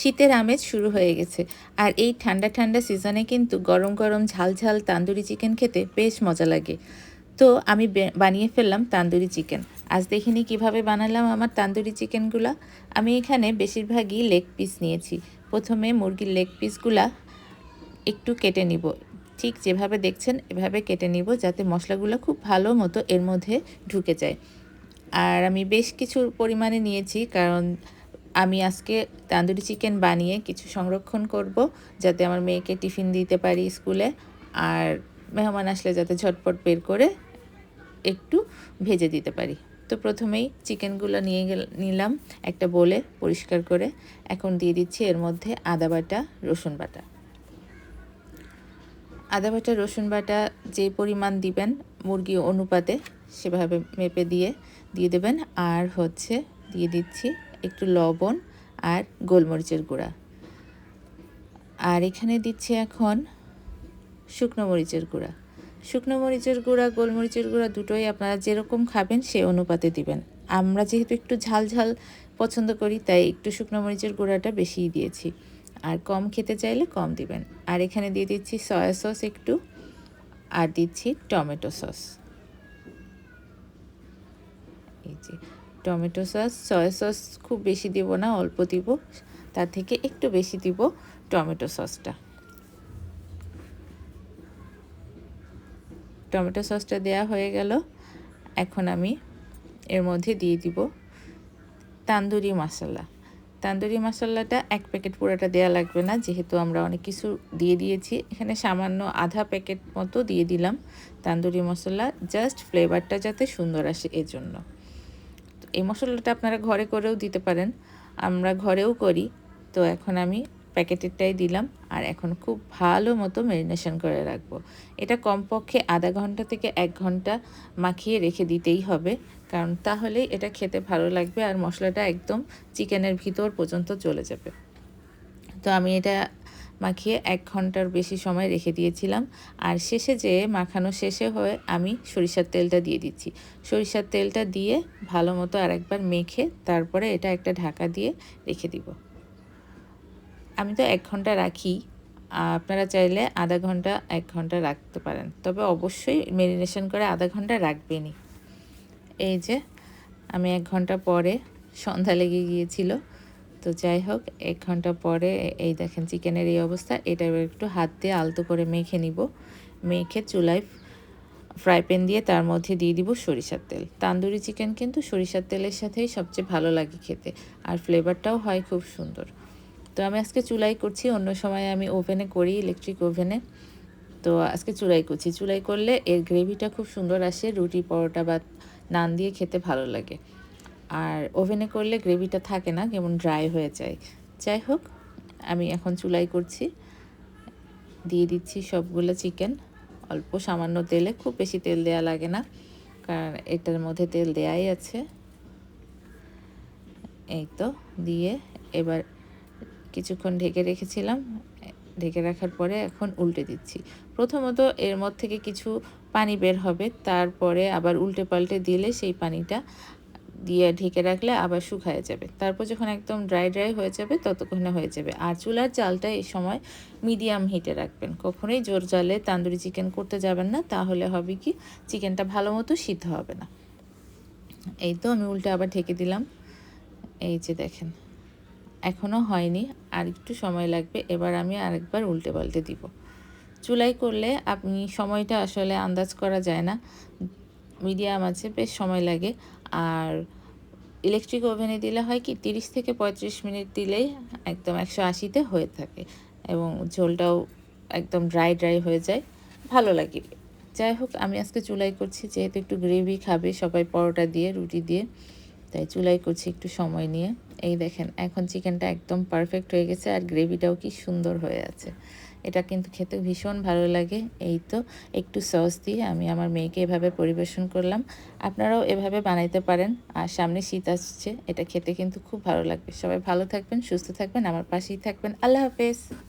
শীতের আমেজ শুরু হয়ে গেছে। আর এই ঠান্ডা ঠান্ডা সিজনে কিন্তু গরম গরম ঝাল ঝাল তান্দুরি চিকেন খেতে বেশ মজা লাগে। তো আমি বানিয়ে ফেললাম তান্দুরি চিকেন। আজ দেখিনি কীভাবে বানালাম আমার তান্দুরি চিকেনগুলা। আমি এখানে বেশিরভাগই লেগ পিস নিয়েছি। প্রথমে মুরগির লেগ পিসগুলা একটু কেটে নিব। ঠিক যেভাবে দেখছেন, এভাবে কেটে নিব যাতে মশলাগুলো খুব ভালো মতো এর মধ্যে ঢুকে যায়। আর আমি বেশ কিছু পরিমাণে নিয়েছি কারণ আমি আজকে তান্দুরি চিকেন বানিয়ে কিছু সংরক্ষণ করব যাতে আমার মেয়েকে টিফিন দিতে পারি স্কুলে। আর মেহমান আসলে যাতে ঝটপট বের করে একটু ভেজে দিতে পারি। তো প্রথমেই চিকেনগুলো নিয়ে নিলাম একটা বলে পরিষ্কার করে। এখন দিয়ে দিচ্ছি এর মধ্যে আদা বাটা, রসুন বাটা। আদা বাটা, রসুন বাটা যে পরিমাণ দিবেন মুরগি অনুপাতে সেভাবে মেপে দিয়ে দিয়ে দেবেন। আর হচ্ছে দিয়ে দিচ্ছি একটু লবণ আর গোলমরিচের গুঁড়া। আর এখানে দিচ্ছি এখন শুকনো মরিচের গুঁড়া। শুকনো মরিচের গুঁড়া, গোলমরিচের গুঁড়া দুটোই আপনারা যেরকম খাবেন সে অনুপাতে দিবেন। আমরা যেহেতু একটু ঝাল ঝাল পছন্দ করি, তাই একটু শুকনো মরিচের গুঁড়াটা বেশিই দিয়েছি। আর কম খেতে চাইলে কম দিবেন। আর এখানে দিয়ে দিচ্ছি সয়া সস একটু, আর দিচ্ছি টমেটো সস। এই যে টমেটো সস সয়া সস খুব বেশি দিব না, অল্প দিব। তার থেকে একটু বেশি দিব টমেটো সসটা। টমেটো সসটা দেয়া হয়ে গেল। এখন আমি এর মধ্যে দিয়ে দিব তান্দুরি মশলা। তান্দুরি মশলাটা এক প্যাকেট পুরোটা দেওয়া লাগবে না, যেহেতু আমরা অনেক কিছু দিয়ে দিয়েছি। এখানে সামান্য আধা প্যাকেট মতো দিয়ে দিলাম তান্দুরি মশলা জাস্ট ফ্লেভারটা যাতে সুন্দর আসে এজন্য। এই মশলাটা আপনারা ঘরে করেও দিতে পারেন। আমরা ঘরেও করি। তো এখন আমি প্যাকেটেরটাই দিলাম আর এখন খুব ভালো মতো ম্যারিনেশন করে রাখব। এটা কমপক্ষে আধা ঘণ্টা থেকে এক ঘণ্টা মাখিয়ে রেখে দিতেই হবে। কারণ তাহলেই এটা খেতে ভালো লাগবে আর মশলাটা একদম চিকেনের ভিতর পর্যন্ত চলে যাবে। তো আমি এটা মাখিয়ে এক ঘণ্টার বেশি সময় রেখে দিয়েছিলাম। আর শেষে যে মাখানো শেষে হয়ে আমি সরিষার তেলটা দিয়ে দিচ্ছি। সরিষার তেলটা দিয়ে ভালো মতো আরেকবার মেখে তারপরে এটা একটা ঢাকা দিয়ে রেখে দিব। আমি তো এক ঘণ্টা রাখি। আপনারা চাইলে আধা ঘণ্টা, এক ঘণ্টা রাখতে পারেন। তবে অবশ্যই মেরিনেশন করে আধা ঘণ্টা রাখবেনই। এই যে, আমি এক ঘণ্টা পরে সন্ধ্যা লেগে গিয়েছিল। তো যাই হোক, এক ঘণ্টা পরে এই দেখেন চিকেনের এই অবস্থা। এটা একটু হাত দিয়ে আলতো করে মেখে নিব। মেখে চুলায় ফ্রাই প্যান দিয়ে তার মধ্যে দিয়ে দিব সরিষার তেল। তান্দুরি চিকেন কিন্তু সরিষার তেলের সাথেই সবচেয়ে ভালো লাগে খেতে, আর ফ্লেভারটাও হয় খুব সুন্দর। তো আমি আজকে চুলাই করছি, অন্য সময় আমি ওভেনে করি, ইলেকট্রিক ওভেনে। তো আজকে চুলাই করছি। চুলাই করলে এর গ্রেভিটা খুব সুন্দর আসে, রুটি, পরোটা বা নান দিয়ে খেতে ভালো লাগে। আর ওভেনে করলে গ্রেভিটা থাকে না, কেমন ড্রাই হয়ে যায়। যাই হোক, আমি এখন চুলাই করছি। দিয়ে দিচ্ছি সবগুলো চিকেন। অল্প সামান্য তেলে, খুব বেশি তেল দেয়া লাগে না, কারণ এটার মধ্যে তেল দেয়াই আছে। এই তো, দিয়ে এবার কিছুক্ষণ ঢেকে রেখেছিলাম। ঢেকে রাখার পরে এখন উল্টে দিচ্ছি। প্রথমত এর মধ্যে থেকে কিছু পানি বের হবে, তারপরে আবার উল্টে পাল্টে দিলে সেই পানিটা দিয়ে ঢেকে রাখলে আবার শুকায় যাবে। তারপর যখন একদম ড্রাই ড্রাই হয়ে যাবে, ততক্ষণে হয়ে যাবে। আর চুলার জালটা এই সময় মিডিয়াম হিটে রাখবেন। কখনোই জোর জালে তান্দুরি চিকেন করতে যাবেন না, তাহলে হবে কি চিকেনটা ভালো মতো সিদ্ধ হবে না। এই তো আমি উল্টে আবার ঢেকে দিলাম। এই যে দেখেন এখনও হয়নি, আর একটু সময় লাগবে, এবার আমি আরেকবার উল্টে পাল্টে দিব। চুলাই করলে আপনি সময়টা আসলে আন্দাজ করা যায় না। মিডিয়াম আছে, বেশ সময় লাগে। আর ইলেকট্রিক ওভেনে দিলে হয় কি, তিরিশ থেকে পঁয়ত্রিশ মিনিট দিলেই একদম একশো আশিতে হয়ে থাকে এবং ঝোলটাও একদম ড্রাই ড্রাই হয়ে যায়। ভালো লাগে। যাই হোক, আমি আজকে চুলাই করছি, যেহেতু একটু গ্রেভি খাবে, সবাই পরোটা দিয়ে, রুটি দিয়ে, তাই চুলাই করছি একটু সময় নিয়ে। এই দেখেন, এখন চিকেনটা একদম পারফেক্ট হয়ে গেছে আর গ্রেভিটাও কি সুন্দর হয়ে আছে। এটা কিন্তু খেতে ভীষণ ভালো লাগে। এই তো একটু সস দিয়ে আমি আমার মেয়েকে এভাবে পরিবেশন করলাম। আপনারাও এভাবে বানাইতে পারেন। আর সামনে শীত আসছে, এটা খেতে কিন্তু খুব ভালো লাগবে। সবাই ভালো থাকবেন, সুস্থ থাকবেন, আমার পাশেই থাকবেন। আল্লাহ হাফেজ।